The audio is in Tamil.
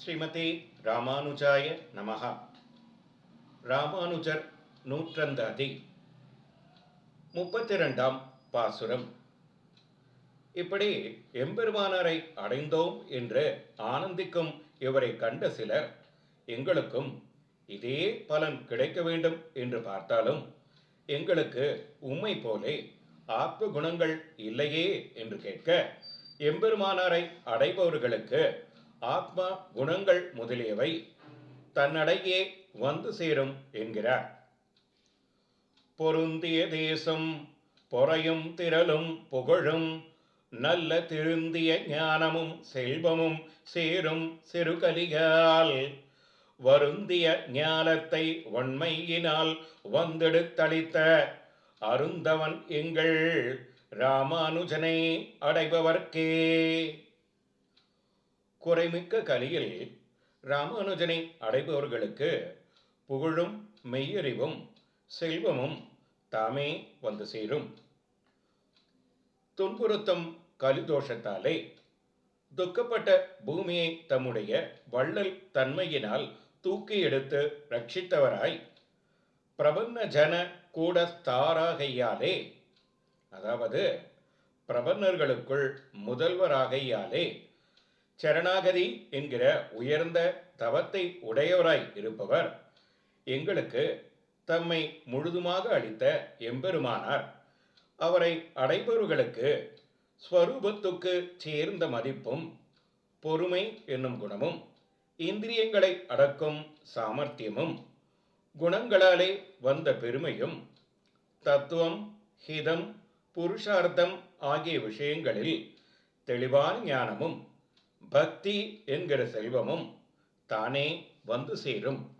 ஸ்ரீமதி ராமானுஜாய நமகா ராமானுஜர் நூற்றந்தாதி. முப்பத்தி ரெண்டாம் பாசுரம். இப்படி எம்பெருமானாரை அடைந்தோம் என்று ஆனந்திக்கும் இவரை கண்ட சிலர் எங்களுக்கும் இதே பலன் கிடைக்க வேண்டும் என்று பார்த்தாலும் எங்களுக்கு உம்மை போலே ஆத்ம குணங்கள் இல்லையே என்று கேட்க எம்பெருமானாரை அடைபவர்களுக்கு ஆத்மா குணங்கள் முதலியவை தன்னடையே வந்து சேரும் என்கிறார். பொருந்திய தேசம் பொறையும் திரளும் புகழும் நல்ல திருந்திய ஞானமும் செல்வமும் சேரும் சிறுகலிகால். வருந்திய ஞானத்தை வன்மையினால் வந்தெடுத்தளித்த அருந்தவன் எங்கள் ராமானுஜனை அடைபவர்க்கே. குறைமிக்க கலியில் ராமானுஜனை அடைபவர்களுக்கு புகழும் மெய்யறிவும் செல்வமும் தாமே வந்து சேரும். துன்புறுத்தும் கலிதோஷத்தாலே துக்கப்பட்ட பூமியை தம்முடைய வள்ளல் தன்மையினால் தூக்கி எடுத்து ரட்சித்தவராய் பிரபன்ன ஜன கூடஸ்தாராகையாலே அதாவது பிரபன்னர்களுக்குள் முதல்வராகையாலே சரணாகதி என்கிற உயர்ந்த தவத்தை உடையவராய் இருப்பவர். எங்களுக்கு தம்மை முழுதுமாக அளித்த எம்பெருமானார். அவரை அடைபவர்களுக்கு ஸ்வரூபத்துக்கு சேர்ந்த மதிப்பும் பொறுமை என்னும் குணமும் இந்திரியங்களை அடக்கும் சாமர்த்தியமும் குணங்களாலே வந்த பெருமையும் தத்துவம் ஹிதம் புருஷார்த்தம் ஆகிய விஷயங்களில் தெளிவான ஞானமும் பக்தி என்கிற செல்வமும் தானே வந்து சேரும்.